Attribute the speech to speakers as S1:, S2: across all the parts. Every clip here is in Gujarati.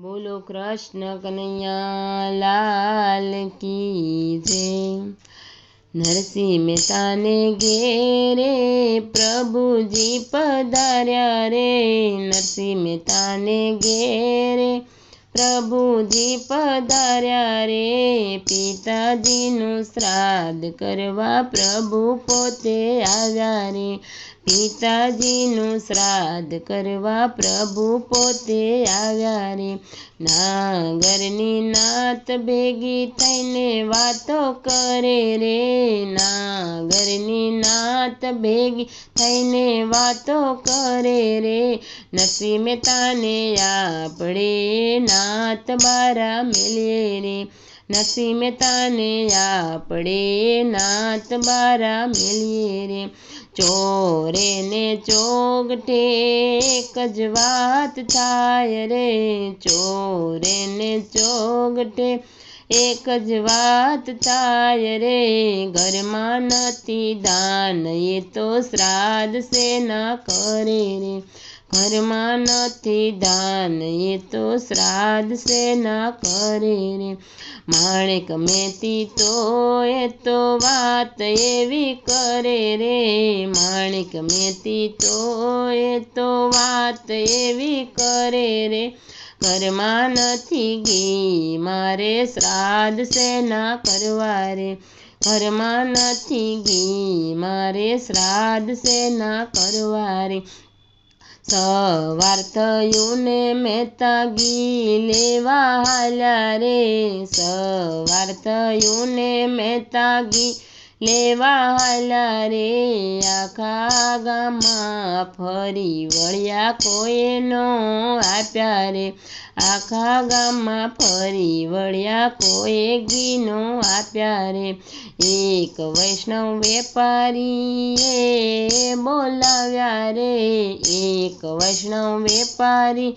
S1: બોલો કૃષ્ણ કનૈયા લાલ કી જય નરસિંહ મહેતાને ઘેરે પ્રભુજી પધાર્યા રે નરસિંહ મહેતાને ઘેરે પ્રભુજી પધાર્યા રે પિતાજીનું શ્રાદ્ધ કરવા પ્રભુ પોતે આવ્યા રે પિતાજીનું શ્રાદ્ધ કરવા પ્રભુ પોતે આવ્યા રે. નાગરની નાત ભેગી થઈને વાતો કરે રે. નાગરની નાત ભેગી થઈને વાતો કરે રે. નસી મેતાને આપણે નાત બારા મેલીએ રે. નરસિંહ મહેતાને આપણે નાત બારા મેલીએ રે. ચોરે ને ચોગઠે એક જ વાત થાય રે. ચોરે ને ચોગઠે એક જ વાત થાય રે. ઘરમાં નથી દાન, એ તો શ્રાદ્ધ સેના કરે રે. ઘરમાં નથી દાન એ તો શ્રાદ્ધ સેના કરે રે. માણેક મેતી તો એ તો વાત એવી કરે રે. માણેક મેતી તો એ તો વાત એવી કરે રે. ઘરમાં નથી ઘી મારે શ્રાદ્ધ સેના કરવા રે. ઘરમાં નથી ઘી મારે શ્રાદ્ધ સેના કરવા રે. સવાર થયું ને મહેતા ઘી લેવા હાલ્યા રે. સવાર થયું ને મહેતા લેવા હાલ્યા રે આખા ગામમાં ફરી વળ્યા કોઈ નો આપ્યા રે આખા ગામમાં ફરી વળ્યા કોઈ ઘીનો આપ્યા રે એક વૈષ્ણવ વેપારીએ બોલાવ્યા રે એક વૈષ્ણવ વેપારી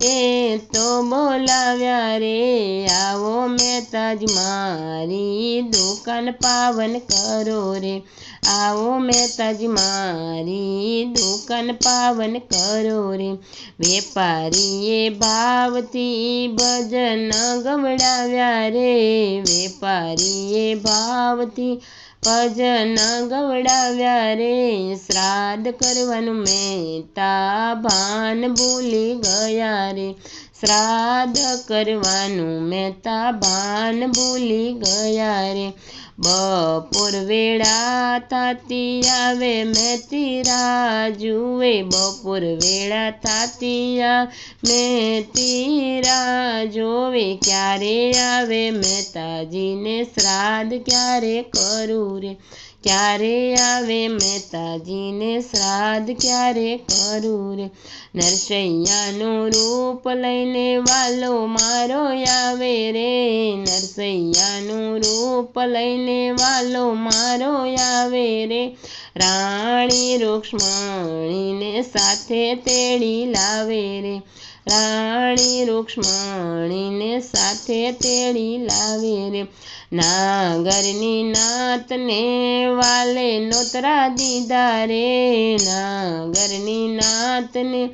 S1: એ તો બોલાવ્યા રે, આવો મહેતાજ મારી દુકાન પાવન કરો રે. આવો મહેતાજ મારી દુકાન પાવન કરો રે. વેપારીએ ભાવથી ભજન ગવડાવ્યા રે. વેપારીએ ભાવથી ભજન ગવડાવ્યા રે, શ્રાદ્ધ કરવાનું મેતા ભાન ભૂલી ગયા રે. શ્રાદ્ધ કરવાનું મેતા ભાન ભૂલી ગયા રે. બપોર વેળા થાતી આવે મેતી રાહ જુએ બપોર વેળા થાતી મેતી જોવે ક્યારે આવે મહેતાજીને શ્રાદ્ધ ક્યારે કરું રે? ક્યારે આવે મહેતાજીને શ્રાદ્ધ, ક્યારે કરું રે નરસૈયાનું રૂપ લઈને વાલો મારો આવે રે. નરસૈયાનું રૂપ લઈને વાલો મારો આવે રે. રાણી રૂક્ષ્મણીને સાથે તેડી લાવે રે. રાણી રૂક્ષ્મણીને સાથે તેડી લાવે રે. નાગરની નાતને વાલે નોતરા દીધા રે. નાગરની નાતને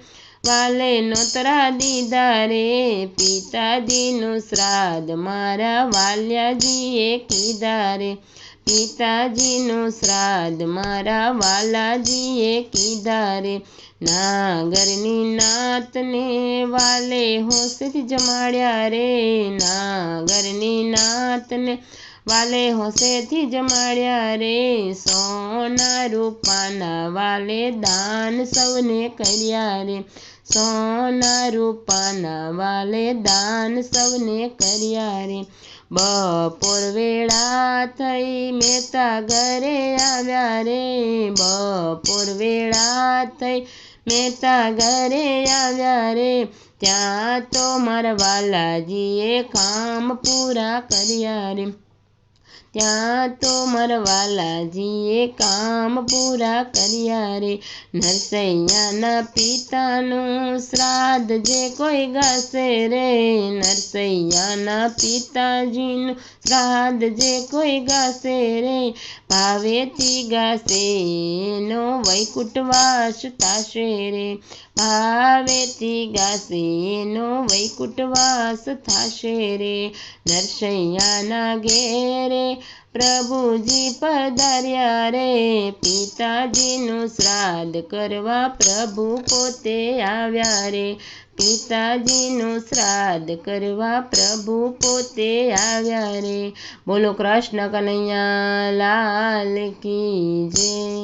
S1: વાલે નોતરા દીધા રે. પિતાજીનું શ્રાદ્ધ મારા વાલ્યાજીએ કીધા રે. પિતાજીનું શ્રાદ્ધ મારા વાલાજીએ કીધા રે નાગરની નાતને વાલે હોશથી જમાડ્યા રે, નાગરની નાતને વાલે હોશેથી જમાડ્યા રે, સોના રૂપાના વાલે દાન સૌને કર્યા રે, સોના રૂપાના વાલે દાન સૌને કર્યા રે બપોર વેળા થઈ મેતા ઘરે આવ્યા રે. બપોર વેળા થઈ મેતા ઘરે આવ્યા રે. ત્યાં તો મારા વાલાજીએ કામ પૂરા કર્યા રે. ત્યાં તો મરવાલાજીએ વાલાજીએ કામ પૂરા કર્યા રે. નરસૈયાના પિતાનું શ્રાદ્ધ જે કોઈ ગાશે રે. નરસૈયાના પિતાજીનું શ્રાદ્ધ જે કોઈ ગાશે રે. ભાવેથી ગાશે, નો વૈકુંઠવાસ થશે રે ભાવેથી ગાશે, નો વૈકુટવાસ થાશે રે નરસૈયાના ઘેરે પ્રભુજી પધાર્યા રે. પિતાજીનું શ્રાદ્ધ કરવા પ્રભુ પોતે આવ્યા રે. પિતાજીનું શ્રાદ્ધ કરવા પ્રભુ પોતે આવ્યા રે. બોલો કૃષ્ણ કનૈયા લાલ કી જય.